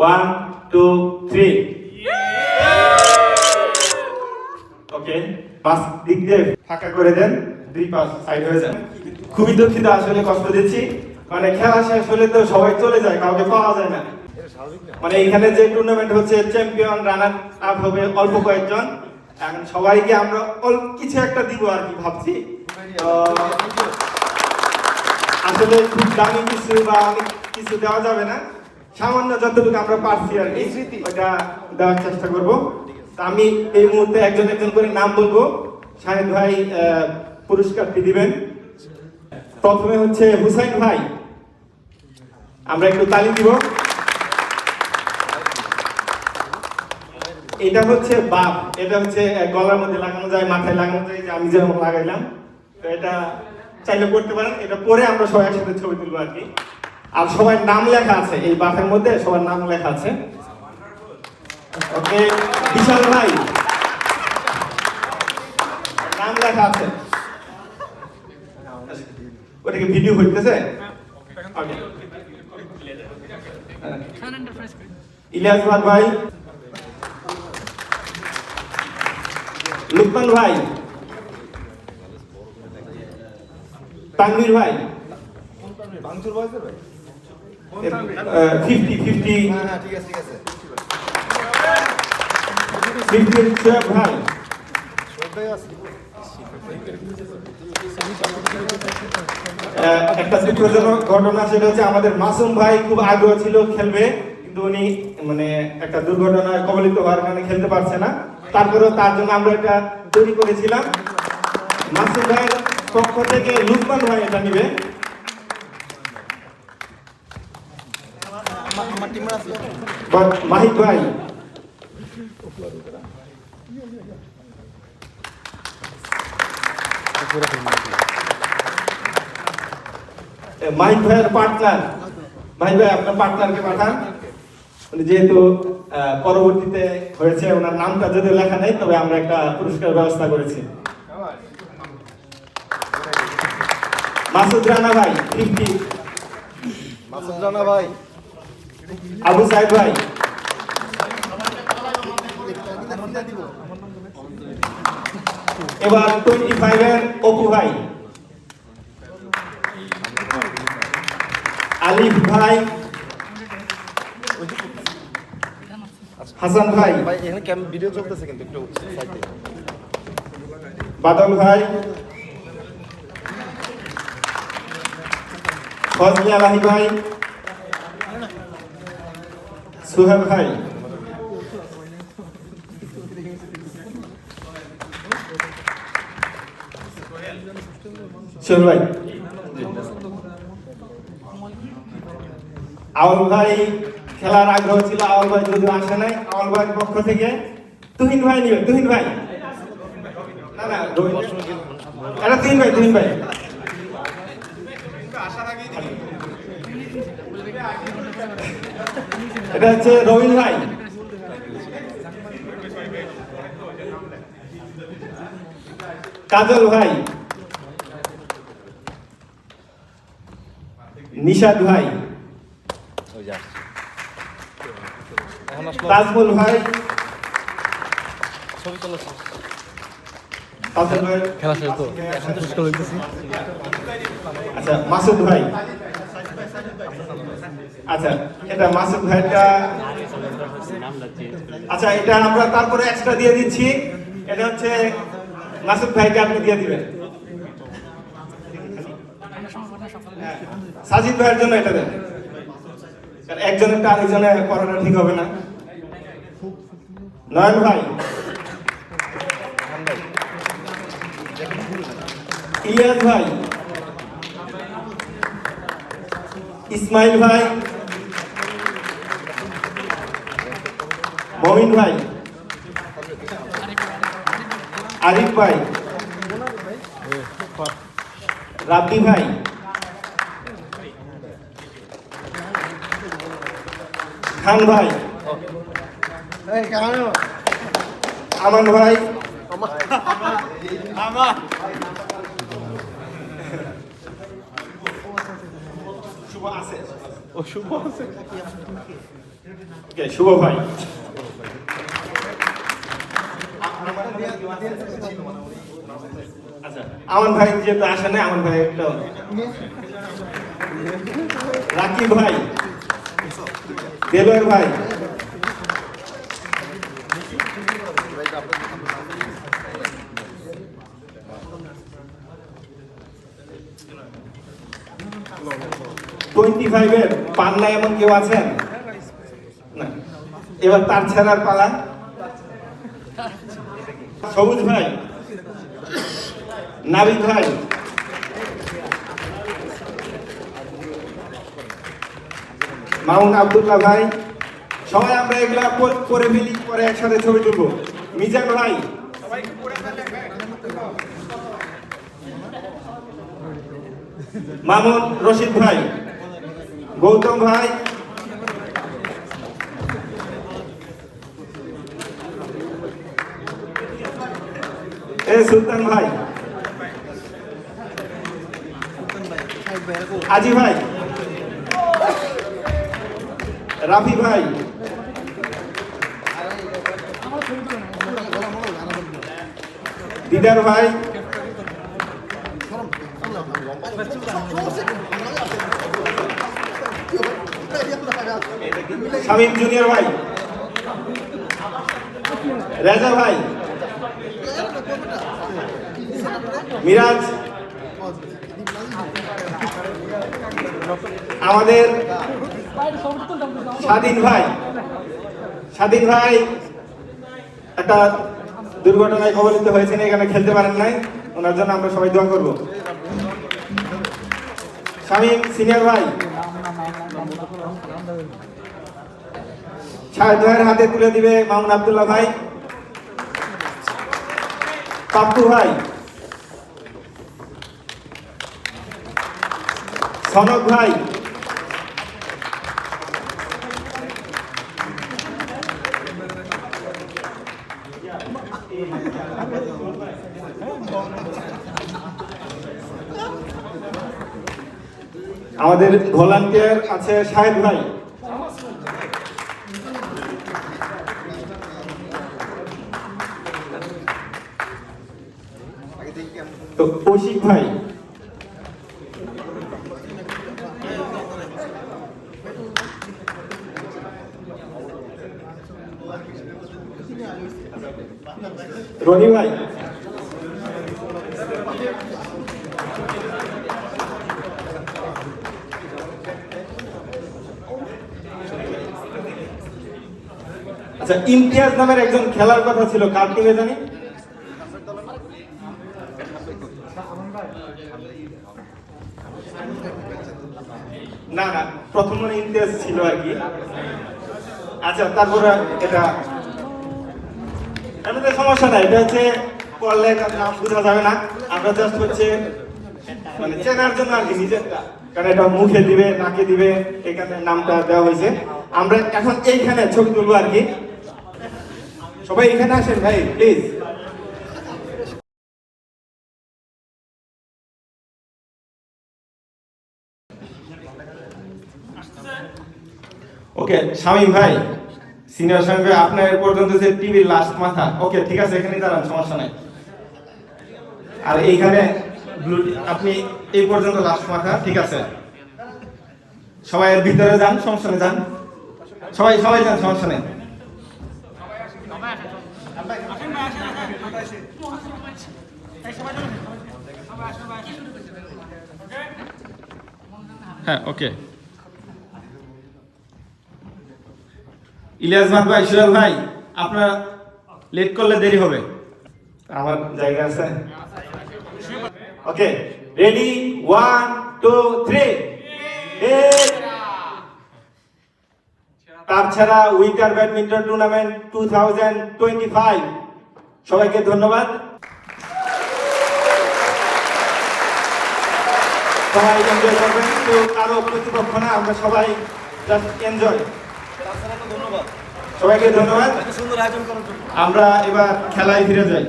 One two three okay পাঁচ দিক দিয়ে ফাঁকা করে দেন, দুই পাঁচ সাইড হয়ে যান খুবই দুঃখিত, আসলে কষ্ট দিচ্ছি। মানে খেলা শেষ হলে তো সবাই চলে যায়, কাউকে পাওয়া যায় না। মানে এখানে যে টুর্নামেন্ট হচ্ছে চ্যাম্পিয়ন রানার আপ হবে অল্প কয়েকজন। এখন সবাইকে আমরা অল্প কিছু একটা দিব আর কি ভাবছি। আসলে খুব দামি কিছু বা অনেক কিছু দেওয়া যাবে না। সামান্য যতটুকু আমরা পারছি আর কি ওটা দেওয়ার চেষ্টা করব। তা আমি এই মুহূর্তে একজন একজন করে নাম বলব। শাহেদ ভাই পুরস্কারটি দিবেন? প্রথমে হচ্ছে হুসাইন ভাই। আমরা একটু তালি দিব। এটা হচ্ছে বাপ। এটা হচ্ছে গলার মধ্যে লাগানো যায় মাথায় লাগানো যায় যে আমি যেরকম লাগাইলাম। তো এটা চাইলে করতে পারেন। এটা পরে আমরা সবাই একসাথে ছবি তুলবো আর কি। আর সবার নাম লেখা আছে, এই বাপের মধ্যে সবার নাম লেখা আছে। ওকে, বিশাল ভাই। নাম লেখা আছে। ওটাকে ভিডিও হইতেছে. ইলিয়াস ভাট ভাই। লুকমান ভাই। তানভীর ভাই। ভাই? হ্যাঁ হ্যাঁ একটা দুঃখজনক ঘটনা সেটা হচ্ছে আমাদের মাসুম ভাই খুব আগ্রহ ছিল খেলবে কিন্তু উনি মানে একটা দুর্ঘটনায় কবলিত হওয়ার কারণে খেলতে পারছে না তারপরেও তার জন্য আমরা এটা তৈরি করেছিলাম মাসুম ভাইয়ের পক্ষ থেকে লুকমান ভাই এটা নিবে মাহিক ভাই মাহিক ভাইয়ের ভাই আপনার পার্টনারকে পাঠান। যেহেতু পরবর্তীতে হয়েছে, ওনার নামটা যদিও লেখা নেই, তবে আমরা একটা পুরস্কার ব্যবস্থা করেছি। মাসুদ রানা ভাই ফিফটি মাসুদ রানা ভাই। আবু সাহেব ভাই। এবার টোয়েন্টি ফাইভের অপু ভাই। আলিফ ভাই। হাসান ভাই। ভাই এখানে ক্যাম ভিডিও চলতেছে কিন্তু একটু সাইড বাদল ভাই। ফজলি আলাহি ভাই। সুহেব ভাই। সোহেল ভাই। আউল ভাই খেলার আগ্রহ ছিল, আউল ভাই যদিও আসে নাই, আউল ভাইয়ের পক্ষ থেকে। তুহিন ভাই নিবে, তুহিন ভাই। না না এটা তিন ভাই তিন ভাই। এটা হচ্ছে রবিন ভাই কাজল ভাই। নিশাদ ভাই। তাজমুল ভাই। ছবি চলেছে তাজমুল ভাই। খেলা শেষ তো। এখন পুরস্কার হইতেছি আচ্ছা মাসুদ ভাই। আচ্ছা এটা মাসুদ ভাইটা আচ্ছা এটা আমরা তারপরে এক্সট্রা দিয়ে দিচ্ছি। এটা হচ্ছে মাসুদ ভাইকে আপনি দিয়ে দিবেন। হ্যাঁ, সাজিদ ভাইয়ের জন্য এটা দেন। কারণ একজনেরটা আরেকজনে করাটা ঠিক হবে না। নয়ন ভাই। ইলিয়াস ভাই। ইসমাইল ভাই মমিন ভাই আরিফ ভাই রাব্বি ভাই খান ভাই আমান ভাই শুভ আছে? ও শুভ আছে? ওকে শুভ ভাই। আচ্ছা আমার ভাই যেহেতু আসে না আমার ভাই একটা রাকিব ভাই দেবের ভাই। টোয়েন্টি ফাইভের পান্না এমন কেউ আছেন? না। এবার তার ছেড়ার পালা। সবুজ ভাই নাবিক ভাই মাউন আব্দুল্লাহ ভাই, সবাই আমরা এগুলা করে ফেলি, পরে একসাথে ছবি তুলবো। মিজান ভাই। মামুন রশিদ ভাই। গৌতম ভাই। এ সুলতান ভাই। আজি ভাই। রাফি ভাই। দিদার ভাই। শামীম জুনিয়র ভাই। রেজা ভাই। মিরাজ। আমাদের স্বাধীন ভাই। স্বাধীন ভাই, একটা দুর্ঘটনায় কবলিত হয়েছেন, এখানে খেলতে পারেন নাই। ওনার জন্য আমরা সবাই দোয়া করব। শামীম সিনিয়র ভাই। ভাইয়ের হাতে তুলে দিবে মামুন আব্দুল্লাহ ভাই। পাপ্পু ভাই। সনক ভাই। আমাদের ভলান্টিয়ার আছে শাহেদ ভাই। কৌশিক ভাই। রনি ভাই। আচ্ছা ইমতিয়াজ নামের একজন খেলার কথা ছিল কার টিমে জানি? না না, প্রথম মনে ইমতিয়াজ ছিল আর কি। আচ্ছা তারপরে এটা। এমনিতে সমস্যা নাই, এটা হচ্ছে পড়লে নাম বোঝা যাবে না। আমরা জাস্ট হচ্ছে মানে চেনার জন্য আর কি, নিজেরটা। কারণ এটা মুখে দিবে, নাকে দিবে, এখানে নামটা দেওয়া হয়েছে। আমরা এখন এইখানে ছবি তুলবো আর কি। সবাই এখানে আসেন ভাই প্লিজ ওকে শামীম ভাই সিনিয়র শামীম ভাই, আপনার পর্যন্ত যে টিভির লাস্ট মাথা ওকে ঠিক আছে এখানে দাঁড়ান, সমস্যা নাই। আর এইখানে আপনি এই পর্যন্ত লাস্ট মাথা, ঠিক আছে। সবাই এর ভিতরে যান, সমস্যা নেই, যান। সবাই সবাই যান, সমস্যা নেই। হ্যাঁ ওকে ইলিয়াস ভাই সুরাজ ভাই, আপনার লেট করলে দেরি হবে। আমার জায়গা আছে। Okay ready one two three তার ছাড়া weaker badminton tournament two thousand twenty five সবাইকে ধন্যবাদ। সবাই এনজয় করবেন, কেউ কারও প্রতিপক্ষ না, আমরা সবাই জাস্ট এনজয় তাছাড়া সবাইকে ধন্যবাদ। আমরা এবার খেলায় ফিরে যাই।